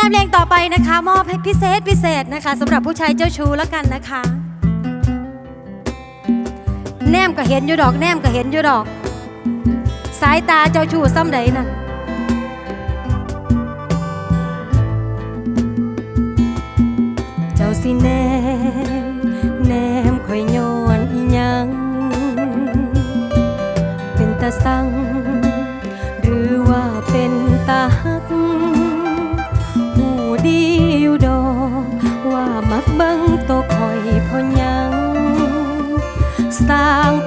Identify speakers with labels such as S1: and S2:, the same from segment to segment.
S1: งานเพลงต่อไปนะคะ มอบให้พิเศษพิเศษนะคะสำหรับผู้ชายเจ้าชู้แล้วกันนะคะ แนมก็เห็นอยู่ดอก แนมก็เห็นอยู่ดอก สายตาเจ้าชู้ซ้ำใดนั่น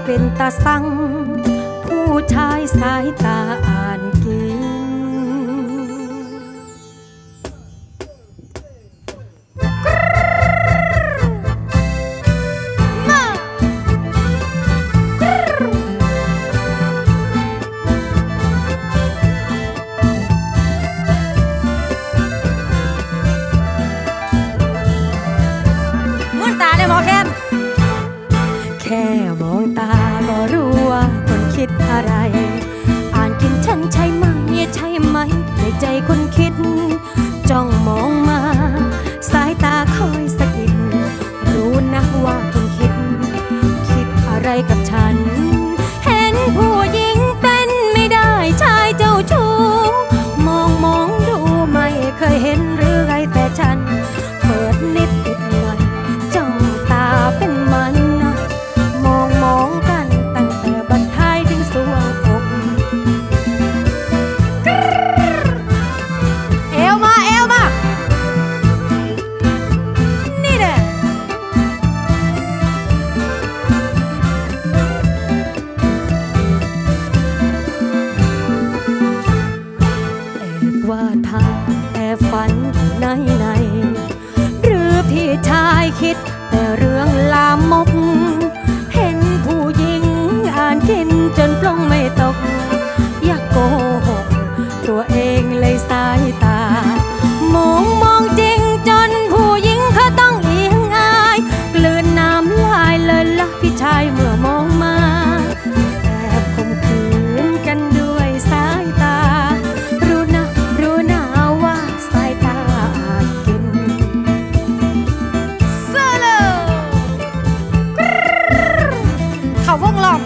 S1: เป็นตาสัง ผู้ชายสายตา ใจคนคิด จ้องมองมา สายตาคอยสะกิด รู้นะว่าคนคิด คิดอะไรกับฉัน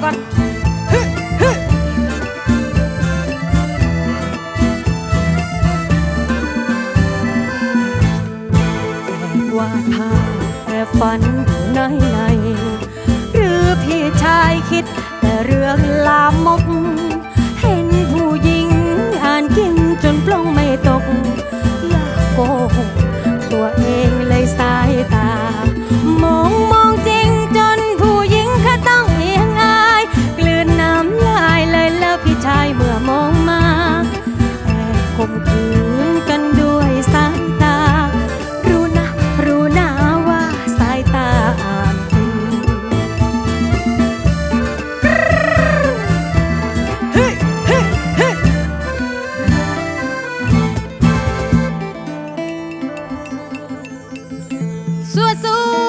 S1: ก่นฮึฮึว่าถ้าแอบฝันในในหรือพี่ชายคิดแต่เรื่องลามก azul.